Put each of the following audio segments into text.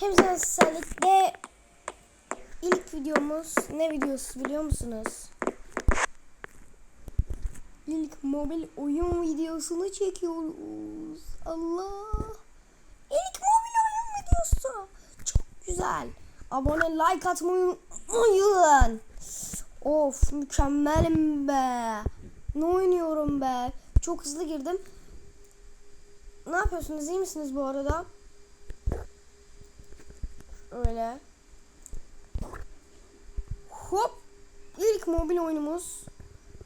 Hepsine sizlerle ilk videomuz ne videosu biliyor musunuz? İlk mobil oyun videosunu çekiyoruz. Allah. İlk mobil oyun videosu. Çok güzel. Abone like atmayı unutmayın. Of mükemmelim be. Ne oynuyorum be. Çok hızlı girdim. Ne yapıyorsunuz? İyi misiniz bu arada? Öyle. Hop. İlk mobil oyunumuz.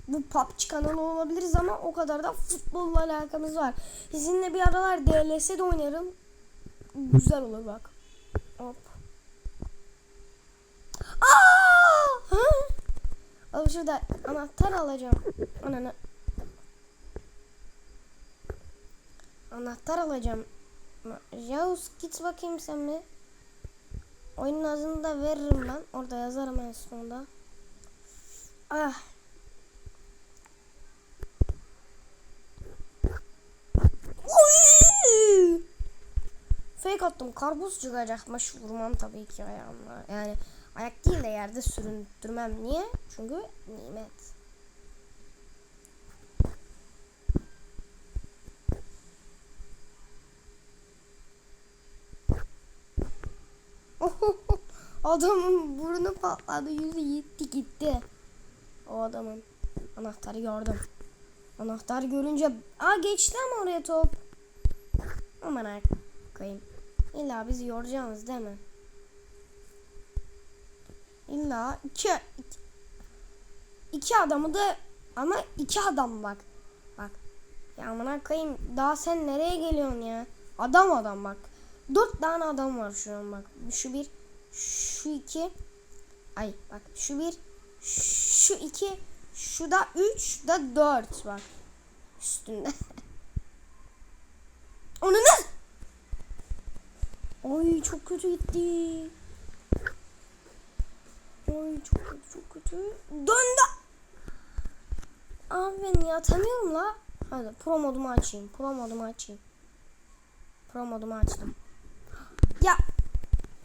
Bu PUBG kanalı olabiliriz ama o kadar da futbolla alakamız var. Sizinle bir aralar DLS de oynarım. Güzel olur bak. Hop. Aa! Hı? Al şurada anahtar alacağım. Ananı. Anahtar alacağım. Jaus git bakayım sen bir. Oyunun adını da veririm ben. Orada yazarım en sonunda. Ah. Fake attım. Karpuz çıkacakmış. Vurmam tabii ki ayağımla. Yani ayak değil de yerde süründürmem. Niye? Çünkü nimet. Adamın burnu patladı, yüzü gitti gitti. O adamın anahtarı gördüm. Anahtar görünce aa geçti ama oraya top. Aman koyayım. İlla bizi yoracaksınız değil mi? İlla iki, iki, iki adamı da ama iki adam bak. Bak. Ya aman koyayım daha sen nereye geliyorsun ya? Adam adam bak. Dört tane adam var şu an bak. Şu bir, şu iki. Ay bak şu bir, şu iki, şu da üç da dört bak. Üstünde. Onu ne? Ay çok kötü gitti. Ay çok kötü çok kötü. Döndü. Abi ben niye atamıyorum la? Hadi pro modumu açayım. Pro modumu açayım. Pro modumu açtım. Ya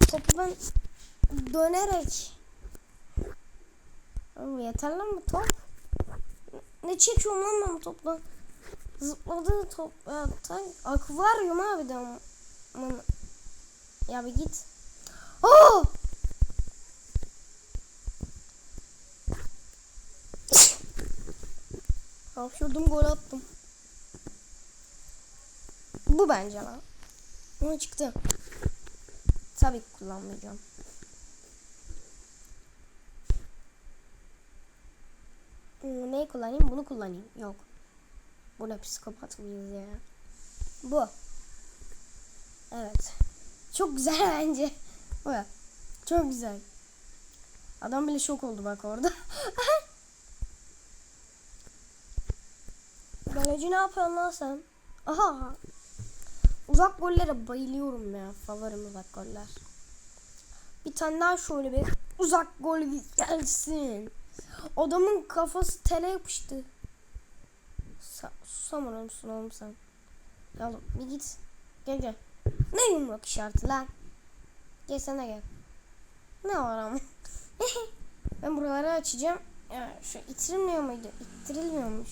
topu ben dönerek Abi yeter lan bu top. Ne çekiyorum lan ben topla? Zıpladı top. Tan akvaryum abi de ama. Ya bir git. Oh! Hapşurdum gol attım. Bu bence lan. Ama çıktı. Tabii kullanmayacağım. Hmm, neyi kullanayım? Bunu kullanayım. Yok. Bu ne psikopat mıyız ya? Bu. Evet. Çok güzel bence. Bu. Çok güzel. Adam bile şok oldu bak orada. Galeci ne yapıyorsun lan sen? Aha. Uzak gollere bayılıyorum ya. Favorim uzak goller. Bir tane daha şöyle bir uzak gol gelsin. Adamın kafası tele yapıştı. Sa susamıyor musun oğlum sen? Ya oğlum bir git. Gel gel. Ne yumruk işareti lan? Gel sana gel. Ne var ama? ben buraları açacağım. Ya şu itirilmiyor muydu? İttirilmiyormuş.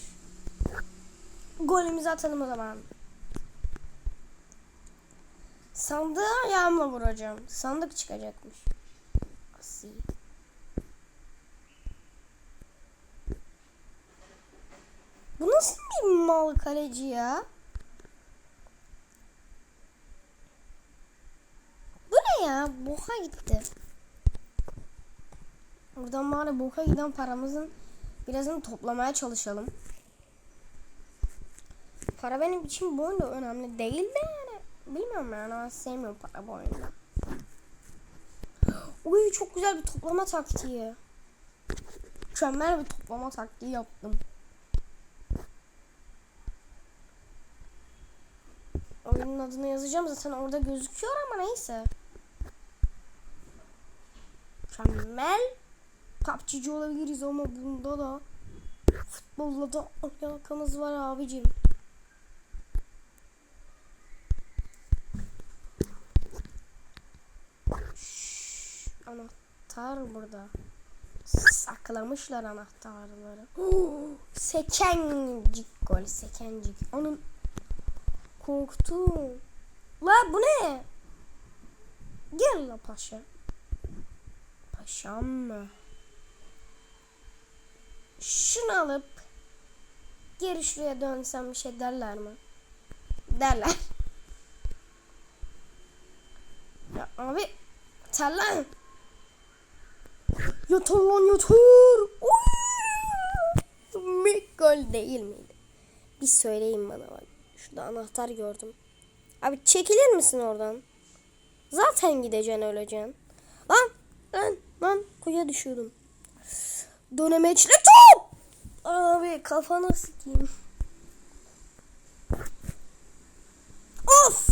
Golümüzü atalım o zaman. Sandığı ayağımla vuracağım. Sandık çıkacakmış. Asi. Bu nasıl bir mal kaleci ya? Bu ne ya? Boka gitti. Buradan bari boka giden paramızın birazını toplamaya çalışalım. Para benim için bu oyunda önemli değil de yani. Bilmiyorum yani ben sevmiyorum para bu oyunda. Uy çok güzel bir toplama taktiği. Mükemmel bir toplama taktiği yaptım. Oyunun adını yazacağım zaten orada gözüküyor ama neyse. Mükemmel. PUBG'ci olabiliriz ama bunda da futbolla da alakamız var abicim. anahtar burada. Saklamışlar anahtarları. Sekencik gol. Sekencik. Onun korktum. La bu ne? Gel la paşa. Paşam mı? Şunu alıp geri şuraya dönsem bir şey derler mi? Derler. Ya abi yeter lan. Yeter lan yeter. Oy! Değil miydi? Bir söyleyin bana bak. Şurada anahtar gördüm. Abi çekilir misin oradan? Zaten gideceksin öleceksin. Lan lan lan kuyuya düşüyordum. Dönemeçli top. Abi kafana sıkayım. Of.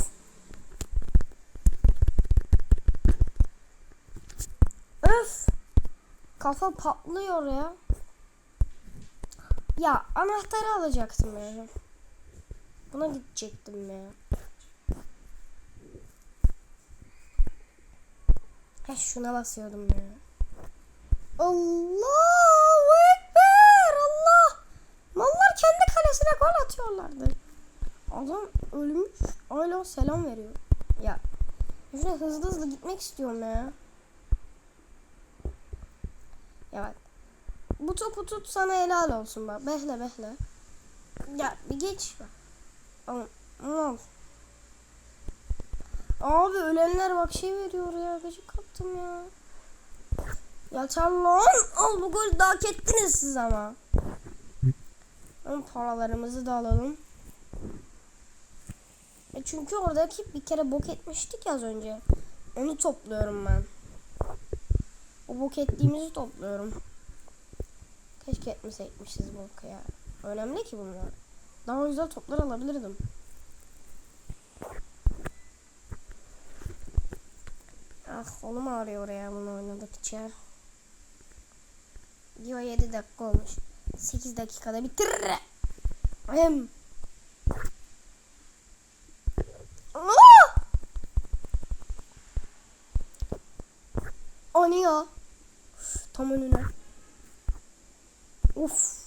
Öf. Kafa patlıyor ya. Ya anahtarı alacaktım ya. Buna gidecektim ya. He şuna basıyordum ya. Allahu Ekber Allah. Mallar kendi kalesine gol atıyorlardı. Adam ölmüş. Hala selam veriyor. Ya. Şuraya hızlı hızlı gitmek istiyorum ya. Ya bak. Bu topu tut sana helal olsun bak. Behle behle. Ya bir geç bak. Al. Al. Abi ölenler bak şey veriyor ya. Gıcık kaptım ya. Yeter lan. Al bu golü daha hak ettiniz siz ama. Ama paralarımızı da alalım. E çünkü oradaki bir kere bok etmiştik az önce. Onu topluyorum ben. O bok ettiğimizi topluyorum. Keşke etmeseymişiz bok ya. Önemli ki bunlar. Daha güzel toplar alabilirdim. Ah kolum ağrıyor ya bunu oynadıkça. Diyor 7 dakika olmuş. 8 dakikada bitir. Hem. Aa! O ne ya? Tam önüne. Of.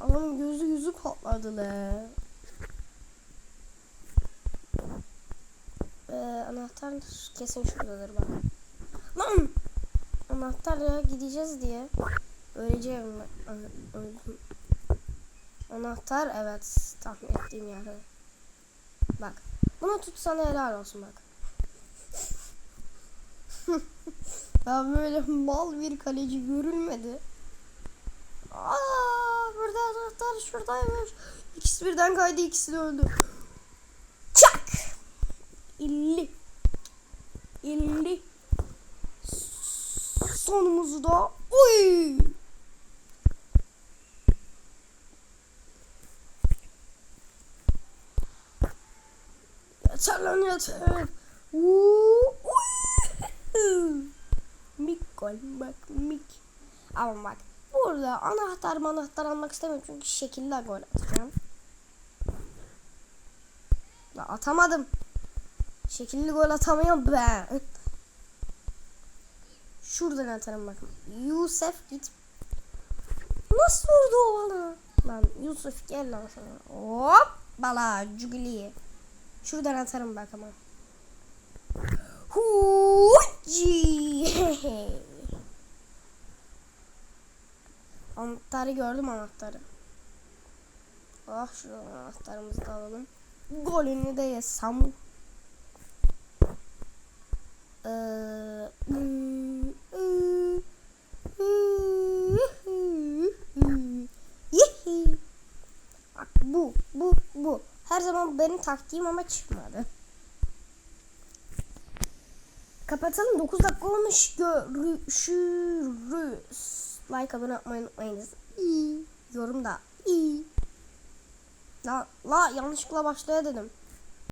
Adamın gözü yüzü patladı le. Ee, anahtar kesin şuradadır bak. Lan! Anahtarla gideceğiz diye. Öleceğim Öldüm. Anahtar evet tahmin ettiğim yerde. Bak. Bunu tutsana helal olsun bak. ya böyle mal bir kaleci görülmedi. Aa, burada anahtar şuradaymış. İkisi birden kaydı ikisi de öldü. Sonumuzu da uy. Yeter lan yeter. Uuu. Mik gol bak mik. Ama bak burada anahtar manahtar almak istemiyorum çünkü şekilde gol atacağım. Ya atamadım. Şekilli gol atamıyorum ben. Şuradan atarım bakın. Yusuf git. Nasıl vurdu o bana? Lan Yusuf gel lan sana. Hop bala cugli. Şuradan atarım bak ama. Huci. Anahtarı gördüm anahtarı. Ah şuradan anahtarımızı da alalım. Golünü de yesam. Ee, Yihi. Bak bu, bu. Her zaman benim taktiğim ama çıkmadı. Kapatalım. 9 dakika olmuş. Görüşürüz. Like abone olmayı unutmayınız. İyi. Yorum da iyi. La, la yanlışlıkla başlaya dedim.